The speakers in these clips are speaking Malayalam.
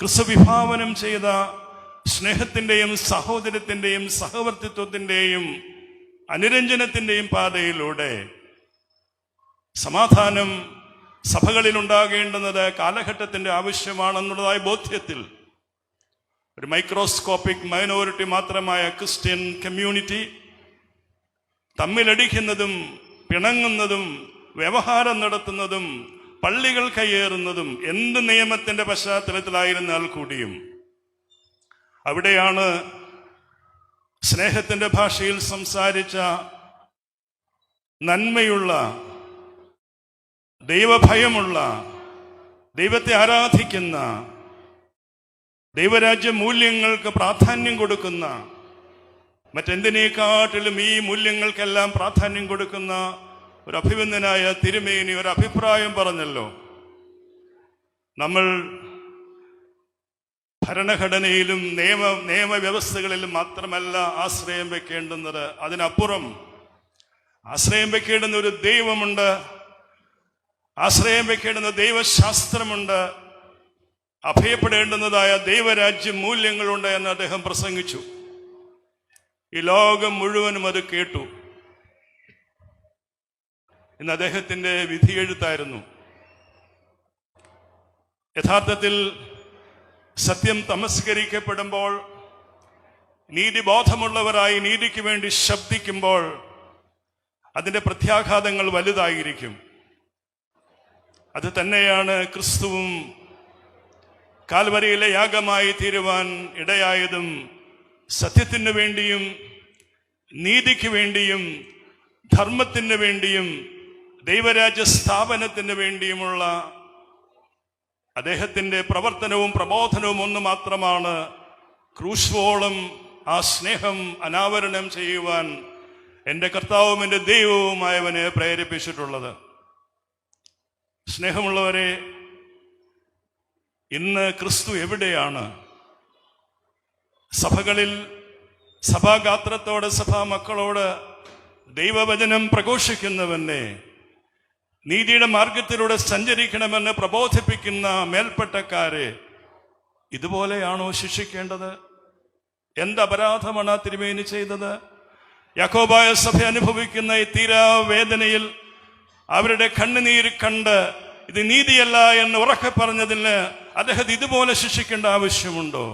ക്രിസ്തു വിഭാവനം ചെയ്ത സ്നേഹത്തിന്റെയും സഹോദരത്തിന്റെയും സഹവർത്തിത്വത്തിന്റെയും അനുരഞ്ജനത്തിന്റെയും പാതയിലൂടെ സമാധാനം സഭകളിൽ ഉണ്ടാകേണ്ടുന്നത് കാലഘട്ടത്തിന്റെ ആവശ്യമാണെന്നുള്ളതായ ബോധ്യത്തിൽ ഒരു മൈക്രോസ്കോപ്പിക് മൈനോറിറ്റി മാത്രമായ ക്രിസ്ത്യൻ കമ്മ്യൂണിറ്റി തമ്മിലടിക്കുന്നതും പിണങ്ങുന്നതും വ്യവഹാരം നടത്തുന്നതും പള്ളികൾ കയ്യേറുന്നതും എന്ത് നിയമത്തിന്റെ പശ്ചാത്തലത്തിലായിരുന്നാൽ കൂടിയും അവിടെയാണ് സ്നേഹത്തിന്റെ ഭാഷയിൽ സംസാരിച്ച നന്മയുള്ള ദൈവഭയമുള്ള ദൈവത്തെ ആരാധിക്കുന്ന ദൈവരാജ്യ മൂല്യങ്ങൾക്ക് പ്രാധാന്യം കൊടുക്കുന്ന മറ്റെന്തിനേക്കാട്ടിലും ഈ മൂല്യങ്ങൾക്കെല്ലാം പ്രാധാന്യം കൊടുക്കുന്ന ഒരു അഭിവന്ദനായ തിരുമേനി ഒരു അഭിപ്രായം പറഞ്ഞല്ലോ. നമ്മൾ ഭരണഘടനയിലും നിയമ നിയമവ്യവസ്ഥകളിലും മാത്രമല്ല ആശ്രയം വെക്കേണ്ടുന്നത്. അതിനപ്പുറം ആശ്രയം വെക്കേണ്ടുന്ന ഒരു ദൈവമുണ്ട്. ആശ്രയം വെക്കേണ്ടുന്ന ദൈവശാസ്ത്രമുണ്ട്. അഭയപ്പെടേണ്ടുന്നതായ ദൈവരാജ്യ മൂല്യങ്ങളുണ്ട് എന്ന് അദ്ദേഹം പ്രസംഗിച്ചു. ഈ ലോകം മുഴുവനും അത് കേട്ടു. ഇന്ന് അദ്ദേഹത്തിന്റെ വിധിയെഴുത്തായിരുന്നു യഥാർത്ഥത്തിൽ സത്യം തമസ്കരിക്കപ്പെടുമ്പോൾ നീതിബോധമുള്ളവരായി നീതിക്ക് വേണ്ടി ശബ്ദിക്കുമ്പോൾ അതിന്റെ പ്രത്യാഘാതങ്ങൾ വലുതായിരിക്കും. അത് തന്നെയാണ് ക്രിസ്തുവും കാൽവരയിലെ യാഗമായി തീരുവാൻ ഇടയായതും സത്യത്തിന് വേണ്ടിയും നീതിക്ക് വേണ്ടിയും ധർമ്മത്തിന് വേണ്ടിയും ദൈവരാജ്യ സ്ഥാപനത്തിന് വേണ്ടിയുമുള്ള അദ്ദേഹത്തിന്റെ പ്രവർത്തനവും പ്രബോധനവും ഒന്ന് മാത്രമാണ് ക്രൂശോളം ആ സ്നേഹം അനാവരണം ചെയ്യുവാൻ എന്റെ കർത്താവും എന്റെ ദൈവവുമായവനെ പ്രേരിപ്പിച്ചിട്ടുള്ളത്. സ്നേഹമുള്ളവരെ ഇന്ന് ക്രിസ്തു എവിടെയാണ്? സഭകളിൽ സഭാഗാത്രത്തോട് സഭാ മക്കളോട് ദൈവവചനം പ്രഘോഷിക്കുന്നവനെ നീതിയുടെ മാർഗത്തിലൂടെ സഞ്ചരിക്കണമെന്ന് പ്രബോധിപ്പിക്കുന്ന മേൽപ്പെട്ടക്കാരെ ഇതുപോലെയാണോ ശിക്ഷിക്കേണ്ടത്? എന്ത് അപരാധമാണ് ആ തിരുമേനി ചെയ്തത്? യാക്കോബായ സഭ അനുഭവിക്കുന്ന ഈ തീരാവേദനയിൽ അവരുടെ കണ്ണുനീര് കണ്ട് ഇത് നീതിയല്ല എന്ന് ഉറക്കെ പറഞ്ഞതിന് അദ്ദേഹത്തെ ഇതുപോലെ ശിക്ഷിക്കേണ്ട ആവശ്യമുണ്ടോ?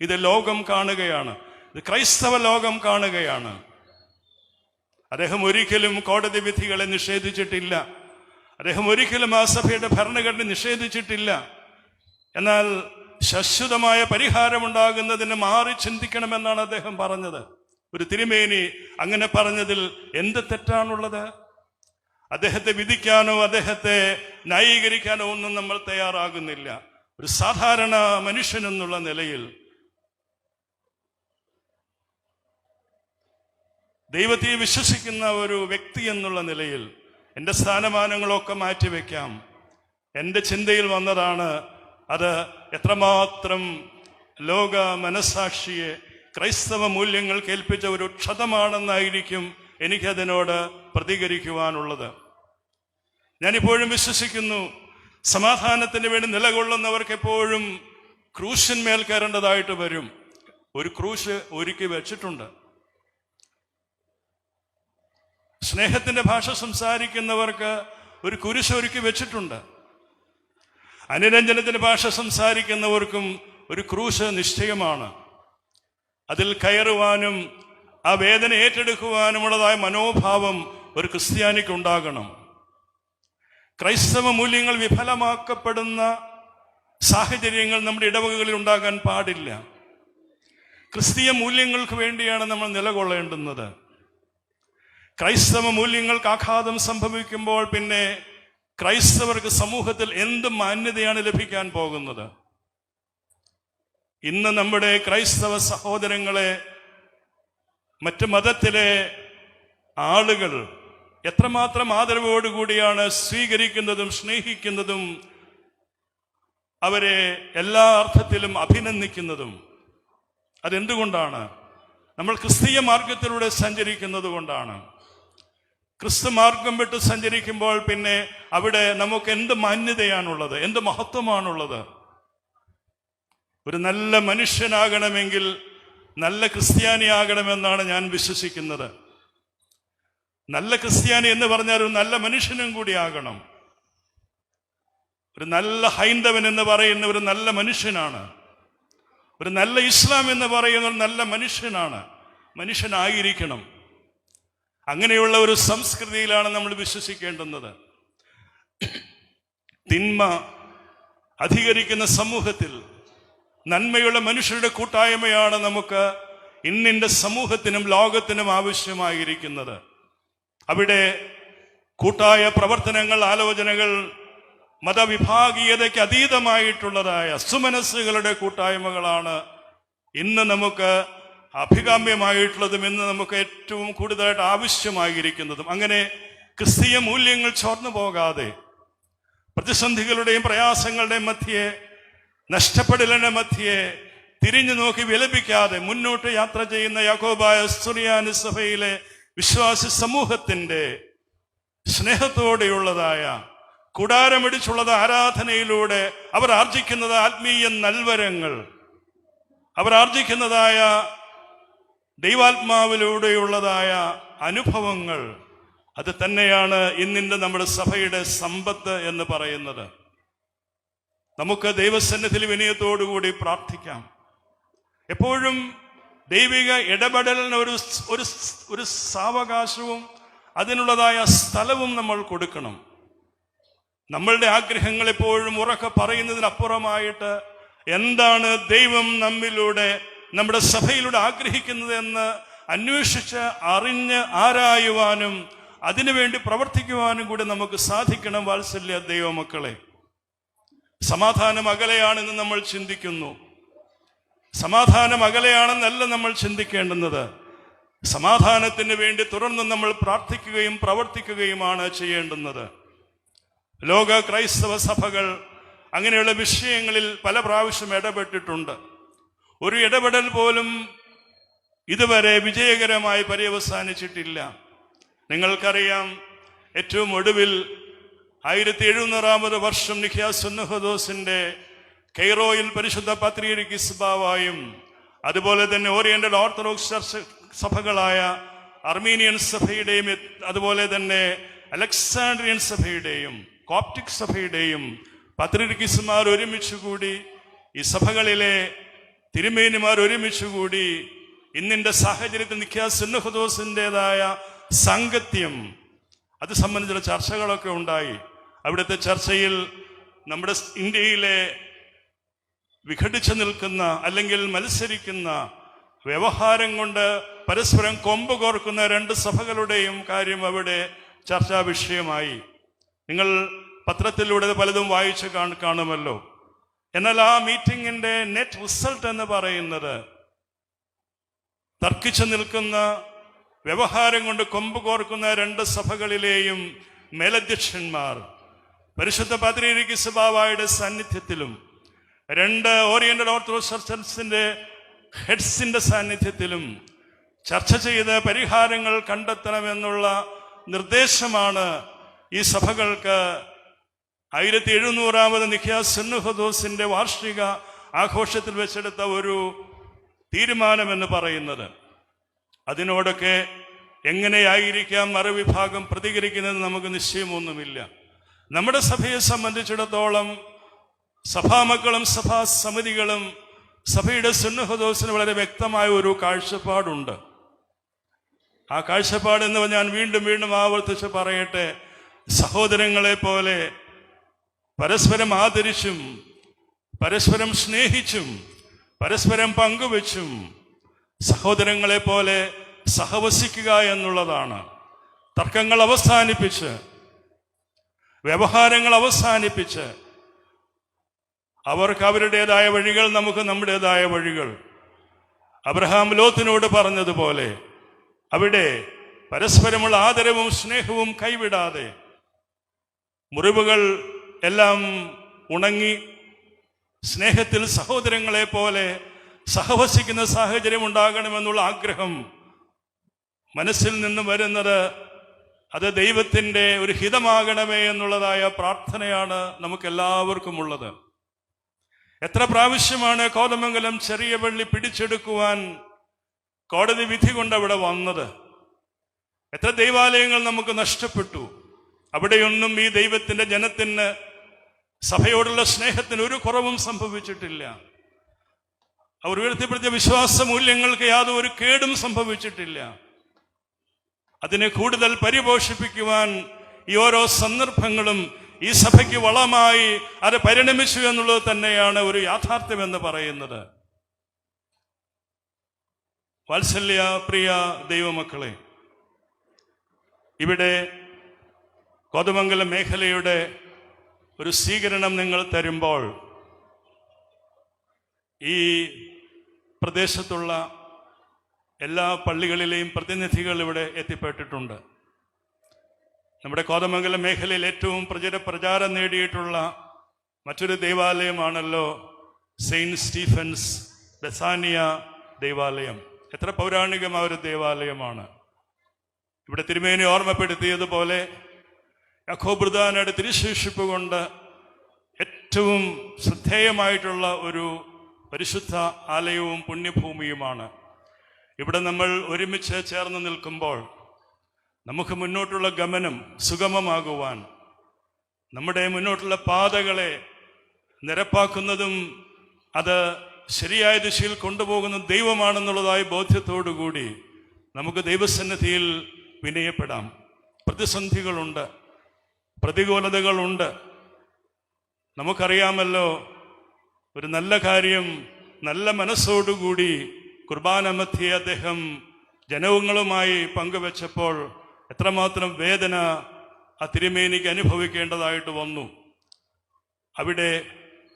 ഇത് ലോകം കാണുകയാണ്. ഇത് ക്രൈസ്തവ ലോകം കാണുകയാണ്. അദ്ദേഹം ഒരിക്കലും കോടതി വിധികളെ നിഷേധിച്ചിട്ടില്ല. അദ്ദേഹം ഒരിക്കലും ആ സഭയുടെ ഭരണഘടന നിഷേധിച്ചിട്ടില്ല. എന്നാൽ ശാശ്വതമായ പരിഹാരമുണ്ടാകുന്നതിന് മാറി ചിന്തിക്കണമെന്നാണ് അദ്ദേഹം പറഞ്ഞത്. ഒരു തിരുമേനി അങ്ങനെ പറഞ്ഞതിൽ എന്ത് തെറ്റാണുള്ളത്? അദ്ദേഹത്തെ വിധിക്കാനോ അദ്ദേഹത്തെ ന്യായീകരിക്കാനോ ഒന്നും നമ്മൾ തയ്യാറാകുന്നില്ല. ഒരു സാധാരണ മനുഷ്യൻ എന്നുള്ള നിലയിൽ ദൈവത്തെ വിശ്വസിക്കുന്ന ഒരു വ്യക്തി എന്നുള്ള നിലയിൽ എന്റെ സ്ഥാനമാനങ്ങളൊക്കെ മാറ്റിവെക്കാം. എന്റെ ചിന്തയിൽ വന്നതാണ് അത് എത്രമാത്രം ലോക മനസാക്ഷിയെ ക്രൈസ്തവ മൂല്യങ്ങൾ കേൾപ്പിച്ച ഒരു ക്ഷതമാണെന്നായിരിക്കും എനിക്കതിനോട് പ്രതികരിക്കുവാനുള്ളത്. ഞാനിപ്പോഴും വിശ്വസിക്കുന്നു സമാധാനത്തിന് വേണ്ടി നിലകൊള്ളുന്നവർക്ക് എപ്പോഴും ക്രൂശിന്മേൽ കയറേണ്ടതായിട്ട് വരും. ഒരു ക്രൂശ് ഒരുക്കി വെച്ചിട്ടുണ്ട്. സ്നേഹത്തിന്റെ ഭാഷ സംസാരിക്കുന്നവർക്ക് ഒരു കുരിശ് ഒരുക്കി വെച്ചിട്ടുണ്ട്. അനുരഞ്ജനത്തിന്റെ ഭാഷ സംസാരിക്കുന്നവർക്കും ഒരു ക്രൂശ് നിശ്ചയമാണ്. അതിൽ കയറുവാനും ആ വേദന ഏറ്റെടുക്കുവാനുമുള്ളതായ മനോഭാവം ഒരു ക്രിസ്ത്യാനിക്ക് ഉണ്ടാകണം. ക്രൈസ്തവ മൂല്യങ്ങൾ വിഫലമാക്കപ്പെടുന്ന സാഹചര്യങ്ങൾ നമ്മുടെ ഇടവകകളിൽ ഉണ്ടാകാൻ പാടില്ല. ക്രിസ്തീയ മൂല്യങ്ങൾക്ക് വേണ്ടിയാണ് നമ്മൾ നിലകൊള്ളേണ്ടുന്നത്. ക്രൈസ്തവ മൂല്യങ്ങൾക്ക് ആഘാതം സംഭവിക്കുമ്പോൾ പിന്നെ ക്രൈസ്തവർക്ക് സമൂഹത്തിൽ എന്ത് മാന്യതയാണ് ലഭിക്കാൻ പോകുന്നത്. ഇന്ന് നമ്മുടെ ക്രൈസ്തവ സഹോദരങ്ങളെ മറ്റ് മതത്തിലെ ആളുകൾ എത്രമാത്രം ആദരവോടുകൂടിയാണ് സ്വീകരിക്കുന്നതും സ്നേഹിക്കുന്നതും അവരെ എല്ലാ അർത്ഥത്തിലും അഭിനന്ദിക്കുന്നതും. അതെന്തുകൊണ്ടാണ്? നമ്മൾ ക്രിസ്തീയ മാർഗത്തിലൂടെ സഞ്ചരിക്കുന്നത് കൊണ്ടാണ് ക്രിസ്തു മാർഗം വിട്ട് സഞ്ചരിക്കുമ്പോൾ പിന്നെ അവിടെ നമുക്ക് എന്ത് മാന്യതയാണുള്ളത്? എന്ത് മഹത്വമാണുള്ളത്? ഒരു നല്ല മനുഷ്യനാകണമെങ്കിൽ നല്ല ക്രിസ്ത്യാനിയാകണമെന്നാണ് ഞാൻ വിശ്വസിക്കുന്നത്. നല്ല ക്രിസ്ത്യാനി എന്ന് പറഞ്ഞാൽ ഒരു നല്ല മനുഷ്യനും കൂടി ആകണം. ഒരു നല്ല ഹൈന്ദവൻ എന്ന് പറയുന്ന ഒരു നല്ല മനുഷ്യനാണ്. ഒരു നല്ല ഇസ്ലാം എന്ന് പറയുന്ന ഒരു നല്ല മനുഷ്യനാണ്. മനുഷ്യനായിരിക്കണം. അങ്ങനെയുള്ള ഒരു സംസ്കൃതിയിലാണ് നമ്മൾ വിശ്വസിക്കേണ്ടുന്നത്. തിന്മ അധികരിക്കുന്ന സമൂഹത്തിൽ നന്മയുള്ള മനുഷ്യരുടെ കൂട്ടായ്മയാണ് നമുക്ക് ഇന്നിന്റെ സമൂഹത്തിനും ലോകത്തിനും ആവശ്യമായിരിക്കുന്നത്. അവിടെ കൂട്ടായ പ്രവർത്തനങ്ങൾ ആലോചനകൾ മതവിഭാഗീയതയ്ക്ക് അതീതമായിട്ടുള്ളതായ സുമനസ്സുകളുടെ കൂട്ടായ്മകളാണ് ഇന്ന് നമുക്ക് അഭികാമ്യമായിട്ടുള്ളതും ഇന്ന് നമുക്ക് ഏറ്റവും കൂടുതലായിട്ട് ആവശ്യമായിരിക്കുന്നതും. അങ്ങനെ ക്രിസ്തീയ മൂല്യങ്ങൾ ചോർന്നു പോകാതെ പ്രതിസന്ധികളുടെയും പ്രയാസങ്ങളുടെയും മധ്യേ നഷ്ടപ്പെടലിന്റെ മധ്യേ തിരിഞ്ഞു നോക്കി വിലപിക്കാതെ മുന്നോട്ട് യാത്ര ചെയ്യുന്ന യാക്കോബായ സുറിയാനി സഭയിലെ വിശ്വാസി സമൂഹത്തിന്റെ സ്നേഹത്തോടെയുള്ളതായ കൂടാരമിടിച്ചുള്ളത് ആരാധനയിലൂടെ അവർ ആർജിക്കുന്നത് ആത്മീയ നൽവരങ്ങൾ അവർ ആർജിക്കുന്നതായ ദൈവാത്മാവിലൂടെയുള്ളതായ അനുഭവങ്ങൾ അത് തന്നെയാണ് ഇന്നിന്റെ നമ്മുടെ സഭയുടെ സമ്പത്ത് എന്ന് പറയുന്നത്. നമുക്ക് ദൈവസന്നിധിയിൽ വിനയത്തോടുകൂടി പ്രാർത്ഥിക്കാം. എപ്പോഴും ദൈവിക ഇടപെടലിന് ഒരു ഒരു ഒരു സാവകാശവും അതിനുള്ളതായ സ്ഥലവും നമ്മൾ കൊടുക്കണം. നമ്മളുടെ ആഗ്രഹങ്ങൾ എപ്പോഴും ഉറക്കെ പറയുന്നതിനപ്പുറമായിട്ട് എന്താണ് ദൈവം നമ്മിലൂടെ നമ്മുടെ സഭയിലൂടെ ആഗ്രഹിക്കുന്നത് എന്ന് അന്വേഷിച്ച് അറിഞ്ഞ് ആരായുവാനും അതിനുവേണ്ടി പ്രവർത്തിക്കുവാനും കൂടി നമുക്ക് സാധിക്കണം വാത്സല്യ ദൈവമക്കളെ. സമാധാനം അകലെയാണെന്ന് നമ്മൾ ചിന്തിക്കുന്നു. സമാധാനം അകലെയാണെന്നല്ല നമ്മൾ ചിന്തിക്കേണ്ടുന്നത്. സമാധാനത്തിന് വേണ്ടി തുടർന്ന് നമ്മൾ പ്രാർത്ഥിക്കുകയും പ്രവർത്തിക്കുകയുമാണ് ചെയ്യേണ്ടുന്നത്. ലോക ക്രൈസ്തവ സഭകൾ അങ്ങനെയുള്ള വിഷയങ്ങളിൽ പല പ്രാവശ്യം ഇടപെട്ടിട്ടുണ്ട്. ഒരു ഇടപെടൽ പോലും ഇതുവരെ വിജയകരമായി പര്യവസാനിച്ചിട്ടില്ല. നിങ്ങൾക്കറിയാം ഏറ്റവും ഒടുവിൽ ആയിരത്തി എഴുന്നൂറാമത് വർഷം നിഖ്യാസുന്നഹദോസിന്റെ കെയ്റോയിൽ പരിശുദ്ധ പത്രിയരിക്കിസ്ബാവായും അതുപോലെ തന്നെ ഓറിയന്റൽ ഓർത്തഡോക്സ് ചർച്ച സഭകളായ അർമീനിയൻ സഭയുടെയും അതുപോലെ തന്നെ അലക്സാണ്ട്രിയൻ സഭയുടെയും കോപ്റ്റിക് സഭയുടെയും പത്രികിസ്മാർ ഒരുമിച്ച് കൂടി ഈ സഭകളിലെ തിരുമേനിമാർ ഒരുമിച്ചു കൂടി ഇന്നിന്റെ സാഹചര്യത്തിൽ നിഖ്യാസുന്നഹദോസിന്റെതായ സാങ്കത്യം അത് സംബന്ധിച്ചുള്ള ചർച്ചകളൊക്കെ ഉണ്ടായി. അവിടുത്തെ ചർച്ചയിൽ നമ്മുടെ ഇന്ത്യയിലെ വിഘടിച്ചു നിൽക്കുന്ന അല്ലെങ്കിൽ മത്സരിക്കുന്ന വ്യവഹാരം കൊണ്ട് പരസ്പരം കൊമ്പ് കോർക്കുന്ന രണ്ട് സഭകളുടെയും കാര്യം അവിടെ ചർച്ചാ വിഷയമായി നിങ്ങൾ പത്രത്തിലൂടെ പലതും വായിച്ച് കാണ- കാണുമല്ലോ. എന്നാൽ ആ മീറ്റിംഗിന്റെ നെറ്റ് റിസൾട്ട് എന്ന് പറയുന്നത് തർക്കിച്ചു നിൽക്കുന്ന വ്യവഹാരം കൊണ്ട് കൊമ്പ് കോർക്കുന്ന രണ്ട് സഭകളിലെയും മേലധ്യക്ഷന്മാർ പരിശുദ്ധ പത്രിക സഭാവായുടെ സാന്നിധ്യത്തിലും രണ്ട് ഓറിയന്റൽ ഓർത്തഡോക്സ് ചർച്ചസിന്റെ ഹെഡ്സിന്റെ സാന്നിധ്യത്തിലും ചർച്ച ചെയ്ത് പരിഹാരങ്ങൾ കണ്ടെത്തണമെന്നുള്ള നിർദ്ദേശമാണ് ഈ സഭകൾക്ക് ആയിരത്തി എഴുന്നൂറാമത് നിഖ്യാസുന്നുഹദോസിന്റെ വാർഷിക ആഘോഷത്തിൽ വെച്ചെടുത്ത ഒരു തീരുമാനം എന്ന് പറയുന്നത്. അതിനോടൊക്കെ എങ്ങനെയായിരിക്കാം മറുവിഭാഗം പ്രതികരിക്കുന്നത് നമുക്ക് നിശ്ചയമൊന്നുമില്ല. നമ്മുടെ സഭയെ സംബന്ധിച്ചിടത്തോളം സഭാമക്കളും സഭാ സമിതികളും സഭയുടെ സുന്നഹദോസിന് വളരെ വ്യക്തമായ ഒരു കാഴ്ചപ്പാടുണ്ട്. ആ കാഴ്ചപ്പാടെന്ന് ഞാൻ വീണ്ടും വീണ്ടും ആവർത്തിച്ച് പറയട്ടെ സഹോദരങ്ങളെ പോലെ പരസ്പരം ആദരിച്ചും പരസ്പരം സ്നേഹിച്ചും പരസ്പരം പങ്കുവെച്ചും സഹോദരങ്ങളെ പോലെ സഹവസിക്കുക എന്നുള്ളതാണ്. തർക്കങ്ങൾ അവസാനിപ്പിച്ച് വ്യവഹാരങ്ങൾ അവസാനിപ്പിച്ച് അവർക്ക് അവരുടേതായ വഴികൾ നമുക്ക് നമ്മുടേതായ വഴികൾ. അബ്രഹാം ലോത്തിനോട് പറഞ്ഞതുപോലെ അവിടെ പരസ്പരമുള്ള ആദരവും സ്നേഹവും കൈവിടാതെ മുറിവുകൾ എല്ലാം ഉണങ്ങി സ്നേഹത്തിൽ സഹോദരങ്ങളെ പോലെ സഹവസിക്കുന്ന സാഹചര്യം ഉണ്ടാകണമെന്നുള്ള ആഗ്രഹം മനസ്സിൽ നിന്ന് വരുന്നത് അത് ദൈവത്തിന്റെ ഒരു ഹിതമാകണമേ എന്നുള്ളതായ പ്രാർത്ഥനയാണ് നമുക്ക് എല്ലാവർക്കും ഉള്ളത് എത്ര പ്രാവശ്യമാണ് കോതമംഗലം ചെറിയ പള്ളി പിടിച്ചെടുക്കുവാൻ കോടതി വിധി കൊണ്ട് അവിടെ വന്നത്? എത്ര ദൈവാലയങ്ങൾ നമുക്ക് നഷ്ടപ്പെട്ടു? അവിടെയൊന്നും ഈ ദൈവത്തിന്റെ ജനത്തിന് സഭയോടുള്ള സ്നേഹത്തിന് ഒരു കുറവും സംഭവിച്ചിട്ടില്ല. അവർ ഉയർത്തിപ്പെടുത്തിയ വിശ്വാസ മൂല്യങ്ങൾക്ക് യാതൊരു കേടും സംഭവിച്ചിട്ടില്ല. അതിനെ കൂടുതൽ പരിപോഷിപ്പിക്കുവാൻ ഈ ഓരോ സന്ദർഭങ്ങളും ഈ സഭയ്ക്ക് വളമായി അത് പരിണമിച്ചു എന്നുള്ളത് തന്നെയാണ് ഒരു യാഥാർത്ഥ്യം എന്ന് പറയുന്നത്. വാത്സല്യ പ്രിയ ദൈവമക്കളെ ഇവിടെ കോതമംഗലം മേഖലയുടെ ഒരു സ്വീകരണം നിങ്ങൾ തരുമ്പോൾ ഈ പ്രദേശത്തുള്ള എല്ലാ പള്ളികളിലെയും പ്രതിനിധികൾ ഇവിടെ എത്തിപ്പെട്ടിട്ടുണ്ട്. നമ്മുടെ കോതമംഗലം മേഖലയിൽ ഏറ്റവും പ്രചര പ്രചാരം നേടിയിട്ടുള്ള മറ്റൊരു ദേവാലയമാണല്ലോ സെയിന്റ് സ്റ്റീഫൻസ് ബസാനിയ ദേവാലയം. എത്ര പൗരാണികമായ ഒരു ദേവാലയമാണ്. ഇവിടെ തിരുമേനി ഓർമ്മപ്പെടുത്തിയതുപോലെ യഖോബ്രദാനയുടെ തിരുശേഷിപ്പ് കൊണ്ട് ഏറ്റവും ശ്രദ്ധേയമായിട്ടുള്ള ഒരു പരിശുദ്ധ ആലയവും പുണ്യഭൂമിയുമാണ്. ഇവിടെ നമ്മൾ ഒരുമിച്ച് ചേർന്ന് നിൽക്കുമ്പോൾ നമുക്ക് മുന്നോട്ടുള്ള ഗമനം സുഗമമാകുവാൻ നമ്മുടെ മുന്നോട്ടുള്ള പാതകളെ നിരപ്പാക്കുന്നതും അത് ശരിയായ ദിശയിൽ കൊണ്ടുപോകുന്ന ദൈവമാണെന്നുള്ളതായ ബോധ്യത്തോടുകൂടി നമുക്ക് ദൈവസന്നിധിയിൽ വിനയപ്പെടാം. പ്രതിസന്ധികളുണ്ട്. പ്രതികൂലതകളുണ്ട്. നമുക്കറിയാമല്ലോ ഒരു നല്ല കാര്യം നല്ല മനസ്സോടുകൂടി കുർബാന മധ്യേ അദ്ദേഹം ജനവുങ്ങളുമായി പങ്കുവെച്ചപ്പോൾ എത്രമാത്രം വേദന ആ തിരുമേനിക്ക് അനുഭവിക്കേണ്ടതായിട്ട് വന്നു. അവിടെ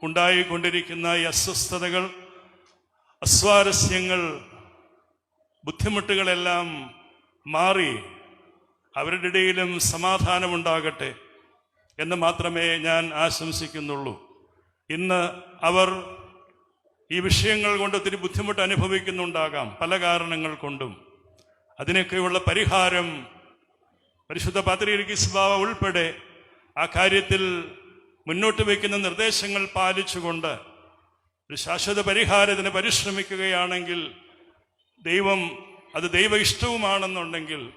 ഉണ്ടായിക്കൊണ്ടിരിക്കുന്ന ഈ അസ്വസ്ഥതകൾ അസ്വാരസ്യങ്ങൾ ബുദ്ധിമുട്ടുകളെല്ലാം മാറി അവരുടെ ഇടയിലും സമാധാനമുണ്ടാകട്ടെ. എന്ന് മാത്രമേ ഞാൻ ആശംസിക്കുന്നുള്ളൂ. ഇന്ന് അവർ ഈ വിഷയങ്ങൾ കൊണ്ട് ഒത്തിരി ബുദ്ധിമുട്ട് അനുഭവിക്കുന്നുണ്ടാകാം പല കാരണങ്ങൾ കൊണ്ടും. അതിനൊക്കെയുള്ള പരിഹാരം പരിശുദ്ധ പാത്രീകിസ്ബാവ ഉൾപ്പെടെ ആ കാര്യത്തിൽ മുന്നോട്ട് വയ്ക്കുന്ന നിർദ്ദേശങ്ങൾ പാലിച്ചുകൊണ്ട് ഒരു ശാശ്വത പരിഹാരത്തിന് പരിശ്രമിക്കുകയാണെങ്കിൽ ദൈവം അത് ദൈവ ഇഷ്ടവുമാണെന്നുണ്ടെങ്കിൽ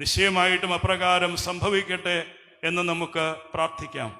നിശ്ചയമായിട്ടും അപ്രകാരം സംഭവിക്കട്ടെ എന്ന് നമുക്ക് പ്രാർത്ഥിക്കാം.